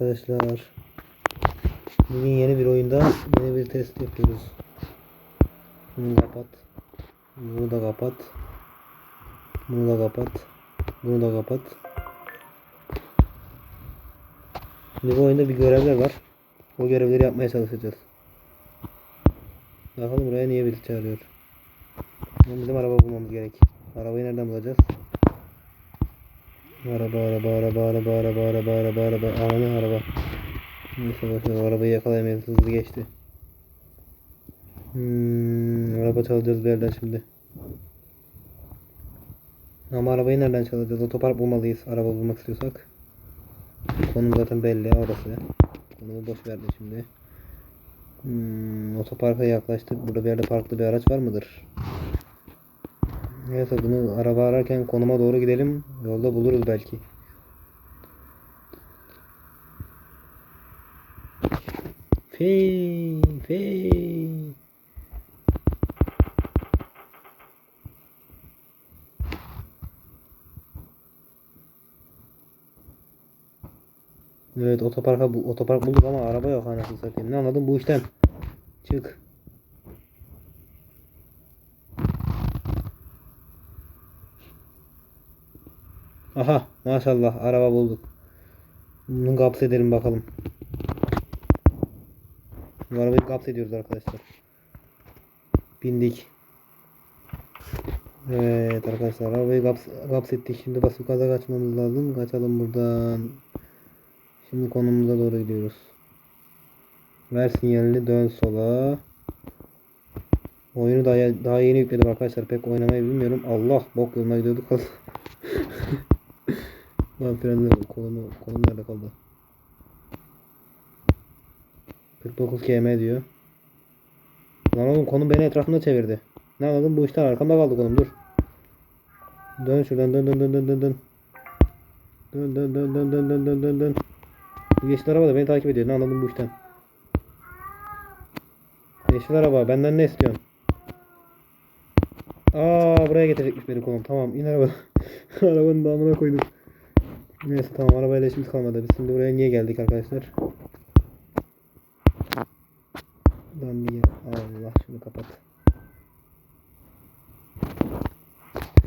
Arkadaşlar bugün yeni bir oyunda yeni bir test yapıyoruz. Bunu kapat. Bunu da kapat. Bunu da kapat. Bunu da kapat. Şimdi bu oyunda bir görevler var. O görevleri yapmaya çalışacağız. Bakalım buraya niye bizi çağırıyor. Bizim araba bulmamız gerek. Arabayı nereden bulacağız? Araba araba araba araba araba araba araba araba. Ananı araba? Neyse bakıyorum arabayı yakalayamayız hızlı geçti. Hmm, Araba çalacağız bir yerden şimdi. Ama arabayı nereden çalacağız? Otopark bulmalıyız araba bulmak istiyorsak. Konum zaten belli orası. Konumu boş verdi şimdi. Hmm, Otoparka yaklaştık. Burada bir yerde parklı bir araç var mıdır Neyse bunu araba ararken konuma doğru gidelim. Yolda buluruz belki. Fey, fey. Evet otoparka bu otopark bulduk ama araba yok anasını satayım. Ne anladın bu işten? Çık. Aha maşallah araba bulduk. Bunu gaps edelim bakalım. Bu arabayı gaps ediyoruz arkadaşlar. Bindik. Evet arkadaşlar arabayı gaps, gaps ettik. Şimdi basıp gaza kaçmamız lazım. Kaçalım buradan. Şimdi konumumuza doğru gidiyoruz. Ver sinyalini dön sola. Oyunu daha, daha yeni yükledim arkadaşlar. Pek oynamayı bilmiyorum. Allah bok yoluna gidiyorduk. Lan frenle kolumu, kolum nerede kaldı? 49 km diyor. Lan oğlum konum beni etrafında çevirdi. Ne anladım bu işten arkamda kaldı konum dur. Dön şuradan dön dön dön dön dön dön. Dön dön dön dön dön dön dön dön dön. Yeşil araba da beni takip ediyor. Ne anladım bu işten? Yeşil araba benden ne istiyorsun? Aa buraya getirecekmiş beni konum. Tamam in araba. Arabanın damına koydum. Neyse tamam arabayla işimiz kalmadı. Biz şimdi buraya niye geldik arkadaşlar? Lan niye? Allah şunu kapat.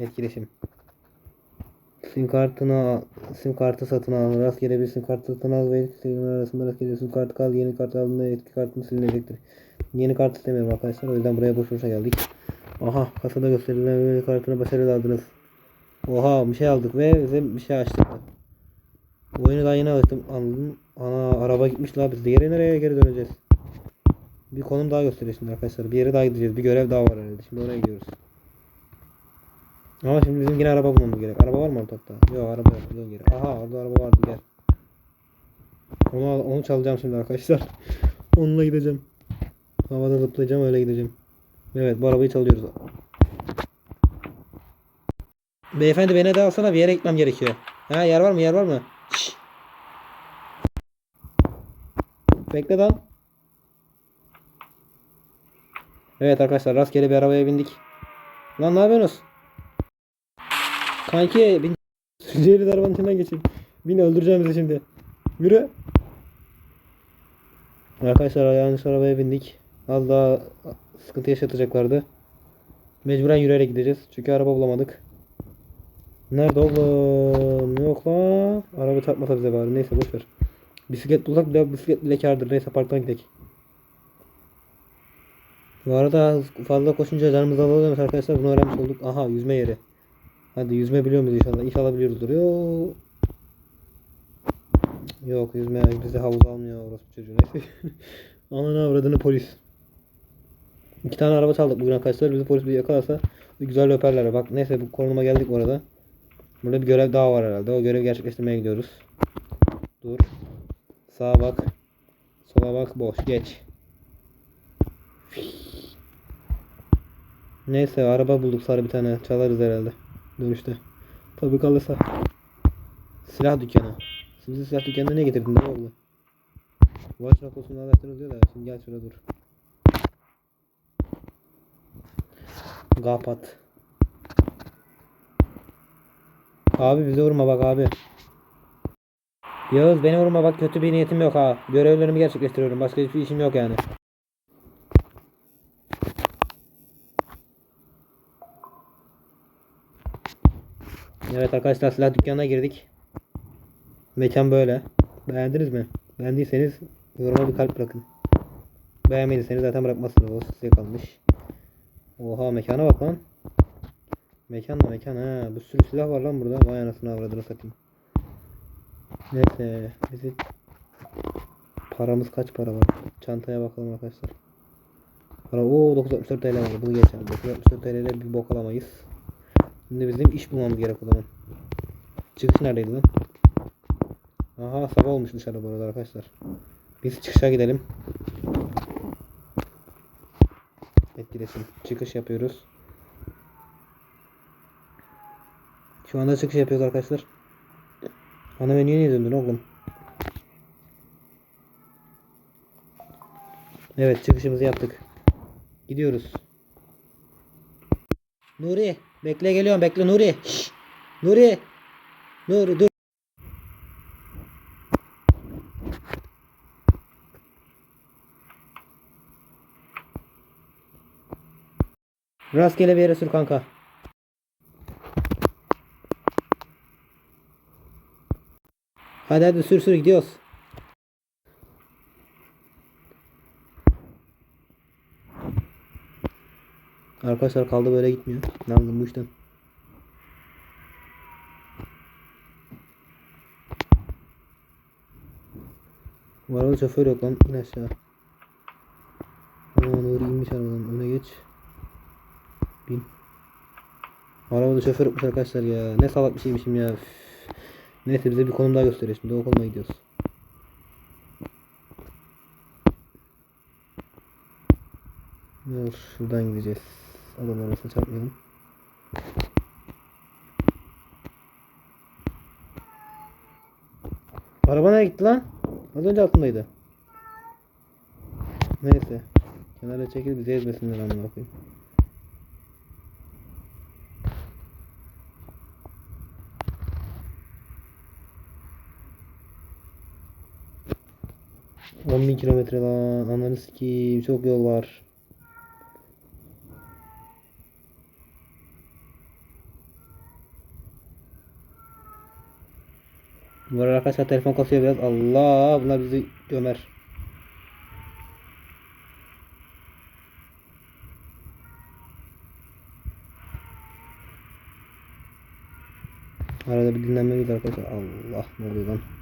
Etkileşim. Sim kartını sim kartı satın al. Rastgele bir sim kartı satın al ve sim arasında rastgele sim kartı kal. Yeni kart aldığında eski kartın silinecektir. Yeni kart istemiyorum arkadaşlar. O yüzden buraya boş boşa geldik. Aha kasada gösterilen kartını başarılı aldınız. Oha bir şey aldık ve bize bir şey açtık. Bu oyunu daha yeni alıştım. Anladım. Ana araba gitmiş la biz diğeri nereye geri döneceğiz? Bir konum daha gösteriyor şimdi arkadaşlar. Bir yere daha gideceğiz. Bir görev daha var herhalde. Şimdi oraya gidiyoruz. Ama şimdi bizim yine araba bulmamız gerek. Araba var mı ortalıkta? Yok araba yok. Yok geri. Aha orada araba vardı gel. Onu, onu çalacağım şimdi arkadaşlar. Onunla gideceğim. Havada zıplayacağım öyle gideceğim. Evet bu arabayı çalıyoruz. Beyefendi beni de alsana bir yere gitmem gerekiyor. Ha yer var mı yer var mı? Bekle lan. Evet arkadaşlar rastgele bir arabaya bindik. Lan ne yapıyorsunuz? Kanki bin. Sürücüyle arabanın içinden geçin. Bin öldüreceğim bizi şimdi. Yürü. Arkadaşlar yanlış arabaya bindik. Az daha sıkıntı yaşatacaklardı. Mecburen yürüyerek gideceğiz. Çünkü araba bulamadık. Nerede oğlum? Yok lan. Araba çarpmasa bize bari. Neyse boş ver. Bisiklet bulsak bile bisiklet bile kârdır. Neyse parktan gidelim. Bu arada fazla koşunca canımız azalıyormuş arkadaşlar. Bunu öğrenmiş olduk. Aha yüzme yeri. Hadi yüzme biliyor muyuz inşallah? İnşallah biliyoruzdur. Yok. Yok yüzme bizi havuz almıyor orası çocuğu. Neyse. Ananı avradını polis. İki tane araba çaldık bugün arkadaşlar. Bizi polis bir yakalarsa güzel öperler. Bak neyse bu konuma geldik bu arada. Burada bir görev daha var herhalde. O görevi gerçekleştirmeye gidiyoruz. Dur. Sağa bak. Sola bak. Boş. Geç. Neyse araba bulduk sarı bir tane. Çalarız herhalde. Dönüşte. Tabii kalırsa. Silah dükkanı. Sizi silah dükkanına ne getirdin ne oldu? Watch Rockos'un araştırılıyor diyor da şimdi gel şuraya dur. Kapat. Abi bize vurma bak abi. Yağız beni vurma bak kötü bir niyetim yok ha. Görevlerimi gerçekleştiriyorum. Başka hiçbir işim yok yani. Evet arkadaşlar silah dükkanına girdik. Mekan böyle. Beğendiniz mi? Beğendiyseniz yoruma bir kalp bırakın. Beğenmediyseniz zaten bırakmazsınız. O size kalmış. Oha mekana bak lan. Mekan da mekan ha. Bir sürü silah var lan burada. Vay anasını avradını satayım. Neyse. Bizi paramız kaç para var? Çantaya bakalım arkadaşlar. Para o 964 TL var. Bunu geçelim. 964 TL ile bir bok alamayız. Şimdi bizim iş bulmamız gerek o zaman. Çıkış neredeydi lan? Aha sabah olmuş dışarı bu arada arkadaşlar. Biz çıkışa gidelim. Etkileşim. Çıkış yapıyoruz. Şu anda çıkış yapıyoruz arkadaşlar. Ana menüye niye döndün oğlum? Evet çıkışımızı yaptık. Gidiyoruz. Nuri bekle geliyorum bekle Nuri. Şşş. Nuri. Nuri dur. Rastgele bir yere sür kanka. Hadi hadi sür sür gidiyoruz. Arkadaşlar kaldı böyle gitmiyor. Ne yaptım bu işten? Bu şoför yok lan. İn aşağı. Aman Nuri inmiş arabadan. Öne geç. Bin. Arabada şoför yokmuş arkadaşlar ya. Ne salak bir şeymişim ya. Üf. Neyse bize bir konum daha gösteriyor şimdi. O konuma gidiyoruz. Dur şuradan gideceğiz. Adam arasına çarpmayalım. Araba nereye gitti lan? Az önce altındaydı. Neyse. Kenara çekil bizi ezmesinler amına koyayım. On bin kilometre lan. Ananı sikeyim. Çok yol var. Bu arada arkadaşlar telefon kasıyor biraz. Allah bunlar bizi gömer. Arada bir dinlenmeliyiz arkadaşlar. Allah ne oluyor lan?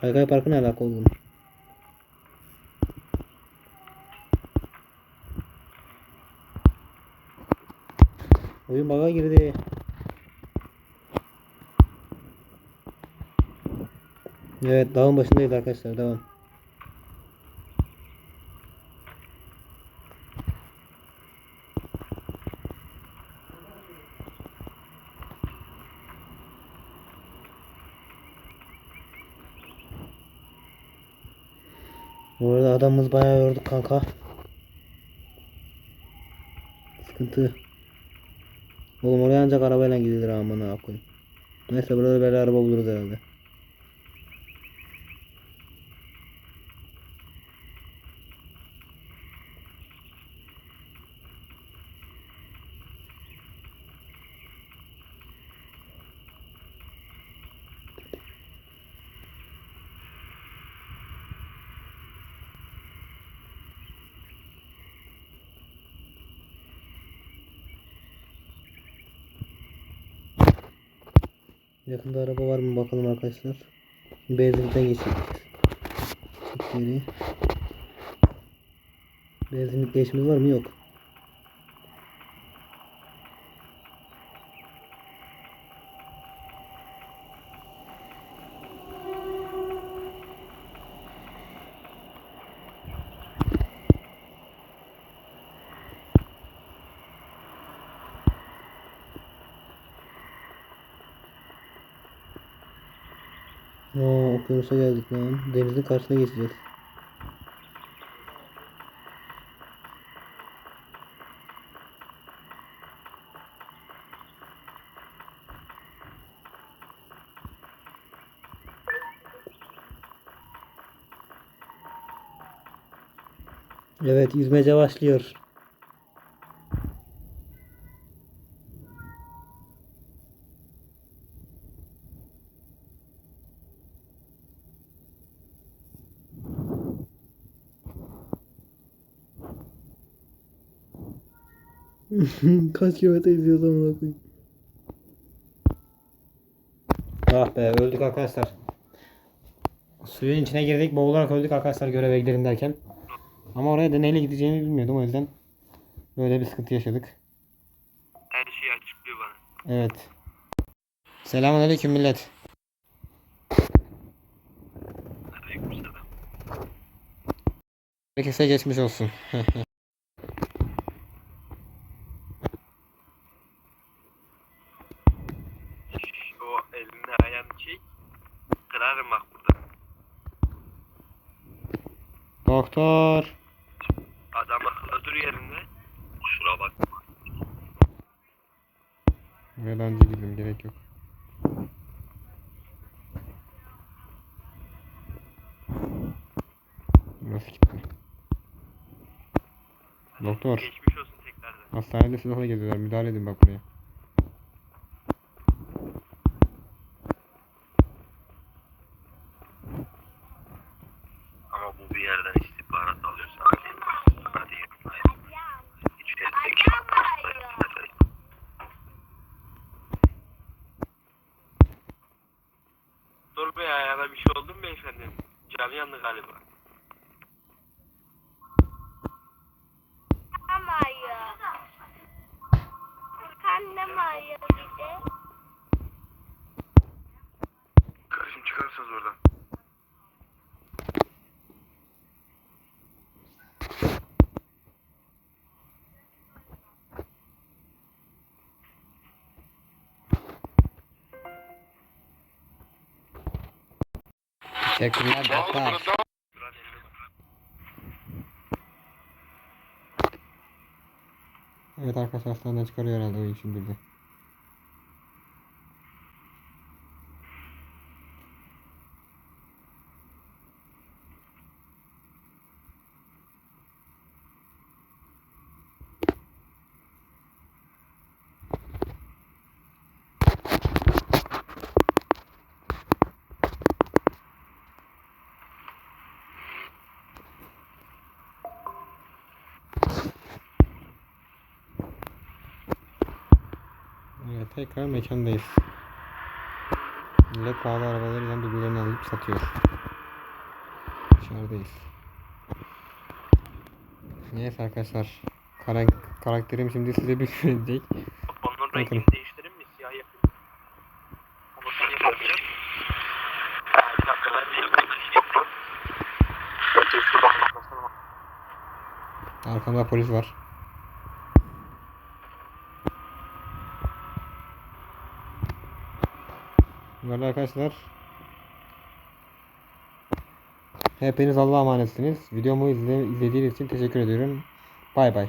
Kaykay Parkı ne alaka oğlum? Oyun baga girdi. Evet dağın başındayız arkadaşlar devam. Bu arada adamımız bayağı yorduk kanka. Sıkıntı. Oğlum oraya ancak arabayla gidilir amına koyayım. Neyse burada böyle araba buluruz herhalde. Yakında araba var mı bakalım arkadaşlar. Çık geri. Benzinlik değişimiz var mı? Yok. Oo, okyanusa geldik lan. Denizin karşısına geçeceğiz. Evet yüzmece başlıyor. Kaç kilometre izliyoruz amına koyayım. Ah be öldük arkadaşlar. Suyun içine girdik boğularak öldük arkadaşlar göreve gidelim derken. Ama oraya da neyle gideceğimi bilmiyordum o yüzden böyle bir sıkıntı yaşadık. Her şeyi açıklıyor bana. Evet. Selamünaleyküm millet. Aleykümselam. Herkese geçmiş olsun. O elini ayağını çek. Kırarım bak burada. Doktor. Adam akıllı dur yerinde. Kusura bakma. Önce girdim gerek yok. Nasıl gitti? Doktor. Geçmiş olsun tekrardan. Hastanede silahla geziyorlar. Müdahale edin bak buraya. Ama bu bir yerden istihbarat alıyorsa hadi. Hadi yapmayın. İçerideki Dur be ayağına bir şey oldu mu beyefendi? Canı yandı galiba. Karnım ağrıyor. Karnım ağrıyor bir de. Kardeşim çıkarsanız oradan. Teşekkürler doktor. Duran elini bak. Evet arkadaşlar hastaneden çıkarıyor herhalde o işin bir de. Evet tekrar mekandayız. Millet pahalı arabalarıyla birbirlerini alıp satıyor. Dışarıdayız. Neyse arkadaşlar. Karak karakterim şimdi size bir şey diyecek. Onun rengini değiştirin mi? Siyah yapayım. Ama sen yapacağım. Bir dakika ben. Önce şuradan bakmasana. Arkamda polis var. Böyle arkadaşlar. Hepiniz Allah'a emanetsiniz. Videomu izle izlediğiniz için teşekkür ediyorum. Bay bay.